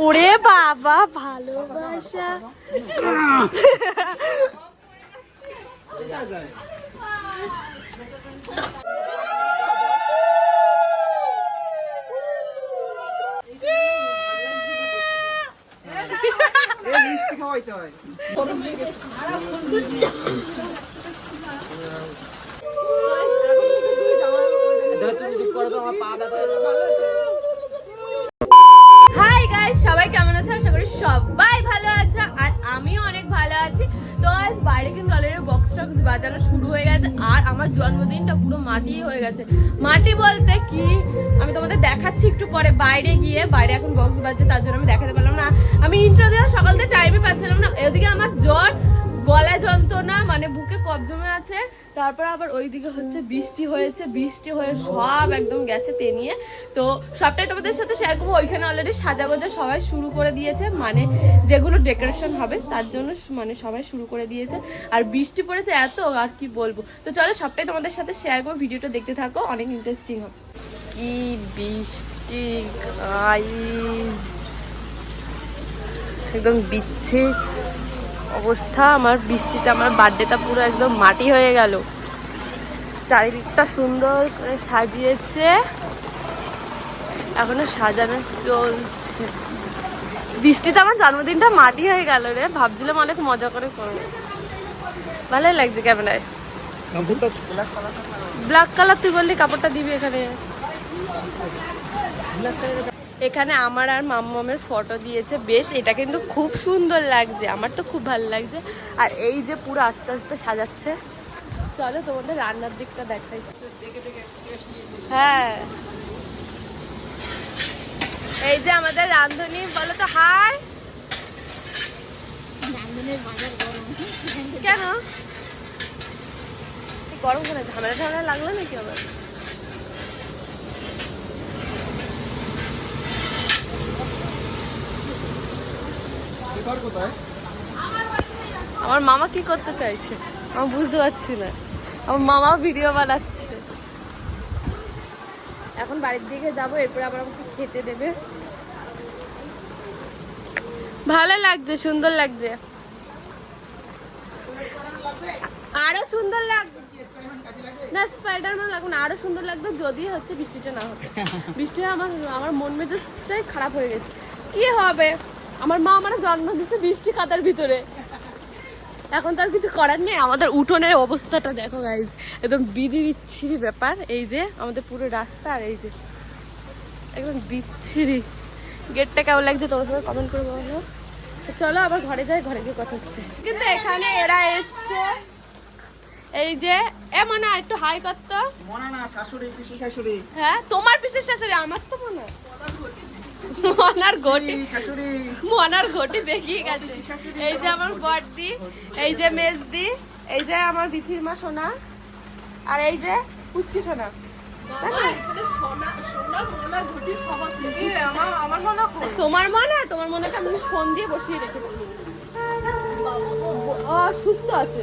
ওরে বাবা ভালোবাসা হয় হাই গাইস সবাই কেমন আছো? আশা করি সবাই ভালো আছো আর আমিও অনেক ভালো আছি। তো আজ বাইরে কিন্তু অলরেডি বক্স টক্স বাজানো শুরু হয়ে গেছে আর আমার জন্মদিনটা পুরো মাটি হয়ে গেছে। মাটি বলতে কি? আমি তোমাদের দেখাচ্ছি একটু পরে বাইরে গিয়ে, বাইরে এখন বক্স বাজছে, তার জন্য আমি দেখাতে পারলাম না। আমি ইন্ট্রো দেওয়ার সকাল থেকে টাইমে পাচ্ছিলাম না। এদিকে আমার জ্বর গলা যন্ত্রণা মানে বুকে কফ জমে আছে। তারপর আবার ওইদিকে হচ্ছে বৃষ্টি হয়েছে, বৃষ্টি হয়ে সব একদম গেছে তেনিয়ে তো সবটাই তোমাদের সাথে শেয়ার করব। ওইখানে অলরেডি সাজাগোজা সবাই শুরু করে দিয়েছে। মানে যেগুলো ডেকোরেশন হবে, তার জন্য মানে সবাই শুরু করে দিয়েছে। আর বৃষ্টি পড়েছে এত, আর কি বলব? তো চলো সবটাই তোমাদের সাথে শেয়ার করব। ভিডিওটা দেখতে থাকো, অনেক ইন্টারেস্টিং হবে। কি বৃষ্টি একদম বিচ্ছে অবস্থা আমার বৃষ্টিতে আমার বার্থডেটা পুরো একদম মাটি হয়ে গেল। চারিদিকটা সুন্দর করে সাজিয়েছে। এখনও সাজানো চলছে। বৃষ্টিতে আমার জন্মদিনটা মাটি হয়ে গেল রে ভাবছিলাম অনেক মজা করে করব। ভালোই লাগছে ক্যামেরায়। ব্ল্যাক কালার তুই বললি কাপড়টা দিবি এখানে। এখানে আমার আর মাম্মামের ফটো দিয়েছে। বেশ, এটা কিন্তু খুব সুন্দর লাগছে। আমার তো খুব ভালো লাগছে। আর এই যে পুরো আস্তে আস্তে সাজাচ্ছে। চলো তোমাদের রান্নার দিকটা দেখাই। হ্যাঁ। এই যে আমাদের রান্ধনী বলো তো, হাই। কেন? গরম করে ঝামেলা ঝামেলা লাগল নাকি আবার? আমার মামা কি করতে চাইছে? আমি বুঝতে পারছি না। আমার মামা ভিডিও বানাচ্ছে। এখন বাড়ির দিকে যাব, এরপরে আবার আমাকে খেতে দেবে। ভালো লাগছে, সুন্দর লাগছে। আরও সুন্দর লাগবে না স্পাইডারম্যান লাগবে না আরও সুন্দর লাগবে যদি হচ্ছে বৃষ্টিটা না হতো। বৃষ্টি আমার আমার মন মেজাজটাই খারাপ হয়ে গেছে। কি হবে? আমার মা আমার জন্ম দিচ্ছে বৃষ্টি কাদার ভিতরে। এখন তো আর কিছু করার নেই। আমাদের উঠোনের অবস্থাটা দেখো গাইজ একদম বিধি বিচ্ছিরি ব্যাপার। এই যে আমাদের পুরো রাস্তা আর এই যে একদম বিচ্ছিরি। গেটটা কেমন লাগছে তোমার সঙ্গে কমেন্ট করে বলো চলো আবার ঘরে যাই ঘরে গিয়ে কথা হচ্ছে। কিন্তু এখানে এরা এসছে। এই যে এ মনে একটু হাই করতো মনা না শাশুড়ি পিসি শাশুড়ি। হ্যাঁ তোমার বিশেষ শাশুড়ি আমার তো মনে হয়। মনার ঘটি। মনার ঘটি বেরিয়ে গেছে। এই যে আমার বড়দি এই যে মেজদি এই যে আমার বিথির মা সোনা আর এই যে পুচকি সোনা। তোমার মনে? তোমার মনে আমি ফোন দিয়ে বসিয়ে রেখেছি। সুস্থ আছে।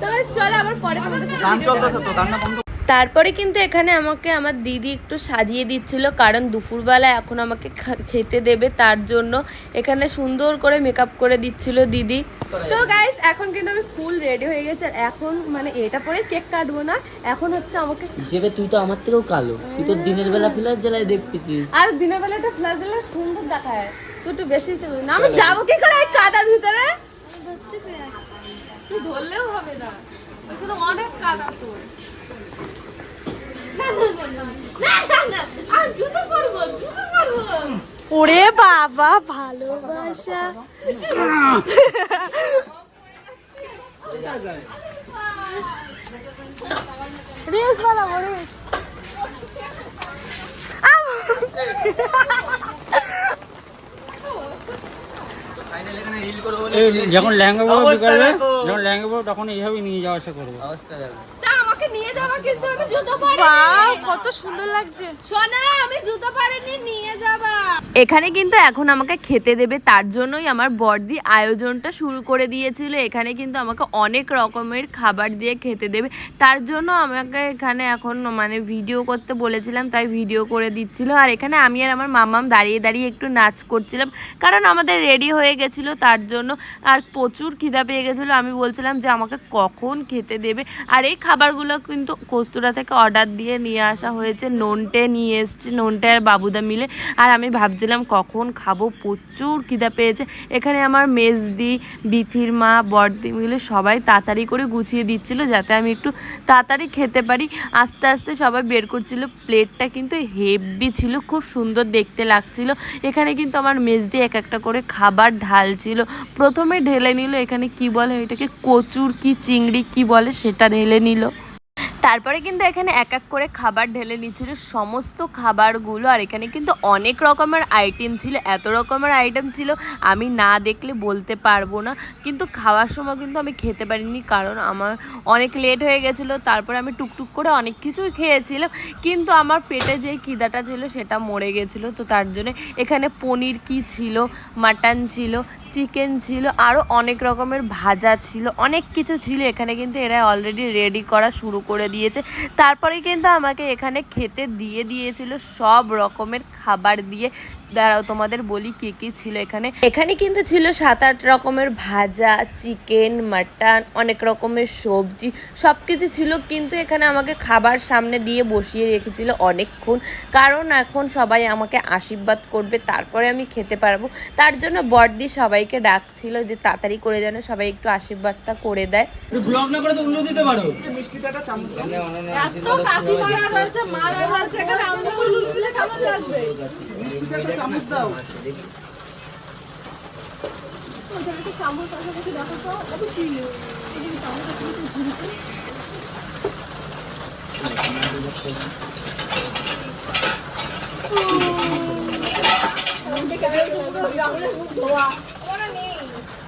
তাহলে চলো আবার পরে তোমাদের সাথে তো তারপরে কিন্তু এখানে আমাকে আমার দিদি একটু সাজিয়ে দিচ্ছিল কারণ দুপুরবেলা এখন আমাকে খেতে দেবে তার জন্য। এখানে সুন্দর করে মেকআপ করে দিচ্ছিল দিদি। তো গাইস এখন কিন্তু আমি ফুল রেডি হয়ে গেছে। আর এখন মানে এটা পরে কেক কাটবো না এখন হচ্ছে আমাকে হিসেবে তুই তো আমার থেকেও কালো। তুই তো দিনের বেলা ফিলার জেলায় দেখতেছিস। আর দিনের বেলাটা ফ্লাশ দিলে সুন্দর দেখায়। তুই একটু বেশি চলুন না আমি যাব কি করে কাদার ভিতরে? তুই ধরলেও হবে না। ওইখানে অনেক কাদা তোর। না, না, না, না, না, না, না, আমি জুতো পরবো, জুতো পরবো। ওরে বাবা ভালোবাসা। রিলস বানাবো রিলস যখন লেহেঙ্গা বিকালে যখন তখন এইভাবে নিয়ে যাওয়া আসা করব। অবস্থা যাবা কিন্তু আমি জুতো পরে বাহ কত সুন্দর লাগছে। সোনা আমি জুতো পারিনি নিয়ে যাবা। এখানে কিন্তু এখন আমাকে খেতে দেবে তার জন্যই আমার বর্দি আয়োজনটা শুরু করে দিয়েছিল। এখানে কিন্তু আমাকে অনেক রকমের খাবার দিয়ে খেতে দেবে। তার জন্য আমাকে এখানে এখন মানে ভিডিও করতে বলেছিলাম তাই ভিডিও করে দিচ্ছিল। আর এখানে আমি আর আমার মামাম দাঁড়িয়ে দাঁড়িয়ে একটু নাচ করছিলাম কারণ আমাদের রেডি হয়ে গেছিল তার জন্য। আর প্রচুর খিদা পেয়ে গেছিল। আমি বলছিলাম যে আমাকে কখন খেতে দেবে। আর এই খাবারগুলো কিন্তু কস্তুরা থেকে অর্ডার দিয়ে নিয়ে আসা হয়েছে। নোনটে নিয়ে এসছে, নোনটে আর বাবুদা মিলে। আর আমি ভাবছিলাম কখন খাব, প্রচুর খিদা পেয়েছে। এখানে আমার মেজদি, বিথির মা বড়দি মিলে সবাই তাড়াতাড়ি করে গুছিয়ে দিচ্ছিল যাতে আমি একটু তাড়াতাড়ি খেতে পারি। আস্তে আস্তে সবাই বের করছিল। প্লেটটা কিন্তু হেভি ছিল, খুব সুন্দর দেখতে লাগছিল। এখানে কিন্তু আমার মেজদি এক একটা করে খাবার ঢালছিল। প্রথমে ঢেলে নিল, এখানে কি বলে এটাকে? কচুর কি, চিংড়ি কি বলে সেটা ঢেলে নিল। তারপরে কিন্তু এখানে এক এক করে খাবার ঢেলে নিচ্ছিল। সমস্ত খাবারগুলো, আর এখানে কিন্তু অনেক রকমের আইটেম ছিল, এত রকমের আইটেম ছিল, আমি না দেখলে বলতে পারব না। কিন্তু খাওয়ার সময় কিন্তু আমি খেতে পারিনি, কারণ আমার অনেক লেট হয়ে গেছিল, তারপরে আমি টুকটুক করে অনেক কিছুই খেয়েছিলাম। কিন্তু আমার পেটে যে খিদাটা ছিল, সেটা মরে গেছিল। তো তার জন্য এখানে পনির কি ছিল মাটন ছিল চিকেন ছিল আরও অনেক রকমের ভাজা ছিল, অনেক কিছু ছিল। এখানে কিন্তু এরা অলরেডি রেডি করা শুরু করে দিয়েছে। তারপরে কিন্তু আমাকে এখানে খেতে দিয়ে দিয়েছিল সব রকমের খাবার দিয়ে। দাঁড়াও, তোমাদের বলি কে কী ছিল এখানে? এখানে কিন্তু ছিল সাত আট রকমের ভাজা চিকেন মাটন অনেক রকমের সবজি। সব কিছু ছিল, কিন্তু এখানে আমাকে খাবার সামনে দিয়ে বসিয়ে রেখেছিল অনেকক্ষণ। কারণ এখন সবাই আমাকে আশীর্বাদ করবে, তারপরে আমি খেতে পারব। তার জন্য বড়দি সবাইকে ডাকছিল যে তাড়াতাড়ি করে যেন সবাই একটু আশীর্বাদটা করে দেয়। ব্লগ না করে তো উল্লো দিতে পারো। মিষ্টিতে একটা চামচ। দাও। মিষ্টিতে একটা চামচ দাও। থেকে ওর ক্যামেরায় খাও খাও হ্যাঁ হয়ে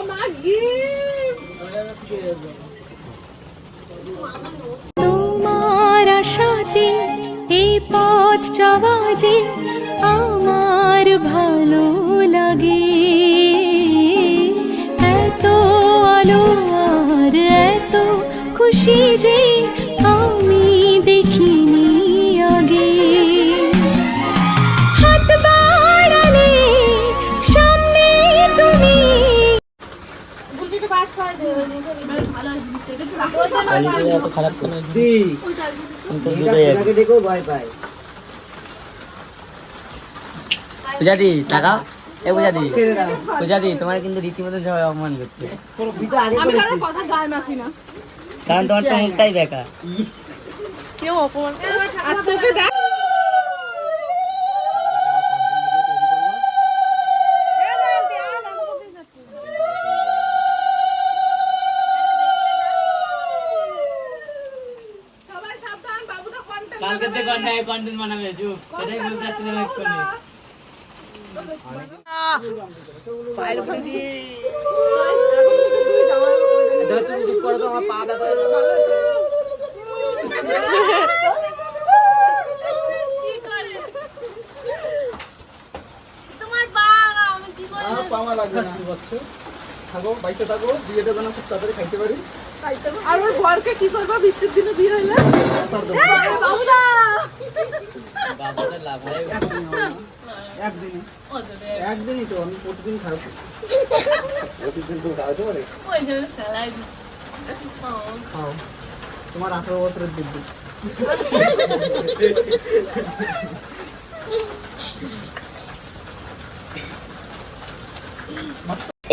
না মার তোমার আশাতে এই পথ চাওয়া আমার ভালো লাগে। এত আলো আর এত খুশি যে এত খারাপ কেন আমি তো দুটোই এক। দেখো ভয় পায় পূজাদি তাকাও। এ পূজাদি পূজাদি তোমার কিন্তু রীতিমতো সবাই অপমান করছে। কারণ তোমার তো মুখটাই দেখা কেউ অপমান আর তোকে দেখ কালকে থেকে কন্টেন্ট বানাবে চুপ। সেটাই বলতে চাচ্ছিলাম এক্ষুনি। থাকো বাইসে থাকো বিয়েটা যেন খুব তাড়াতাড়ি খাইতে পারি। আর ওর ঘরকে কি করব? বৃষ্টির দিনে বিয়ে হইলে? বাবাদের একদিনই একদিনই তো আমি প্রতিদিন খাব প্রতিদিন তো খাওয়াতে পারে? খাও। তোমার আঠারো বছরের বুদ্ধি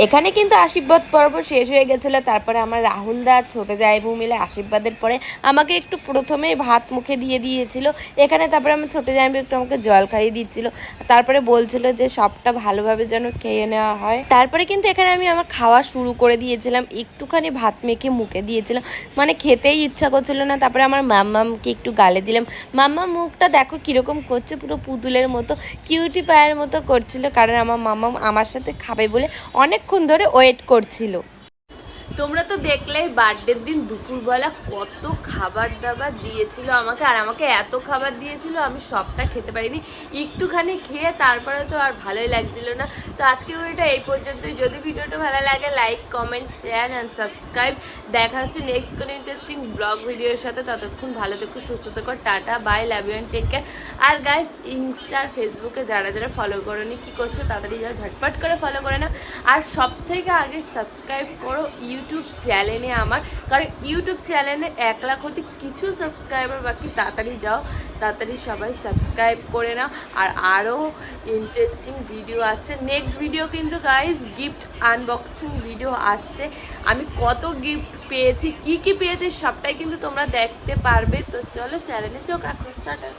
এখানে কিন্তু আশীর্বাদ পর্ব শেষ হয়ে গেছিল। তারপরে আমার রাহুল দা, ছোটো জায়বু মিলে আশীর্বাদের পরে আমাকে একটু প্রথমেই ভাত মুখে দিয়ে দিয়েছিল। এখানে তারপরে আমার ছোটো জায়বু একটু আমাকে জল খাইয়ে দিচ্ছিল। তারপরে বলছিল যে, সবটা ভালোভাবে যেন খেয়ে নেওয়া হয়। তারপরে কিন্তু এখানে আমি আমার খাওয়া শুরু করে দিয়েছিলাম। একটুখানি ভাত মেখে মুখে দিয়েছিলাম। মানে খেতেই ইচ্ছা করছিল না। তারপরে আমার মাম্মামকে একটু গালে দিলাম। মাম্মা, মুখটা দেখো কীরকম করছে, পুরো পুতুলের মতো। কিউটি পায়ের মতো করছিল। কারণ আমার মাম্মা আমার সাথে খাবে বলে অনেকক্ষণ ধরে ওয়েট করছিল। তোমরা তো দেখলেই বার্থডের দিন দুপুরবেলা কত খাবার দাবার দিয়েছিল আমাকে, আর আমাকে এত খাবার দিয়েছিল, আমি সবটা খেতে পারিনি। একটুখানি খেয়ে তারপরে তো আর ভালোই লাগছিল না। তো আজকে ভিডিওটা এই পর্যন্তই। যদি ভিডিওটা ভালো লাগে like comment share and subscribe দেখা হচ্ছে নেক্সট কোনো ইন্টারেস্টিং ব্লগ ভিডিওর সাথে। ততক্ষণ ভালো থেকো, সুস্থ থেকো। Tata bye love you and take care R guys Insta আর ফেসবুকে যারা যারা ফলো করোনি, কী করছ, তাড়াতাড়ি যারা ঝটপট করে ফলো করে না আর সব থেকে আগে সাবস্ক্রাইব করো ইউটিউব চ্যানেলে আমার। কারণ ইউটিউব চ্যানেলে এক লাখ হতে কিছু সাবস্ক্রাইবার বাকি, তাড়াতাড়ি যাও, তাড়াতাড়ি সবাই সাবস্ক্রাইব করে নাও। আর আরও ইন্টারেস্টিং ভিডিও আসছে। নেক্সট ভিডিও কিন্তু গাইজ গিফট আনবক্সিং ভিডিও আসছে। আমি কত গিফট পেয়েছি, কি কি পেয়েছি সবটাই কিন্তু তোমরা দেখতে পারবে। তো চলো চ্যানেলে চোখ রাখো, টাটা।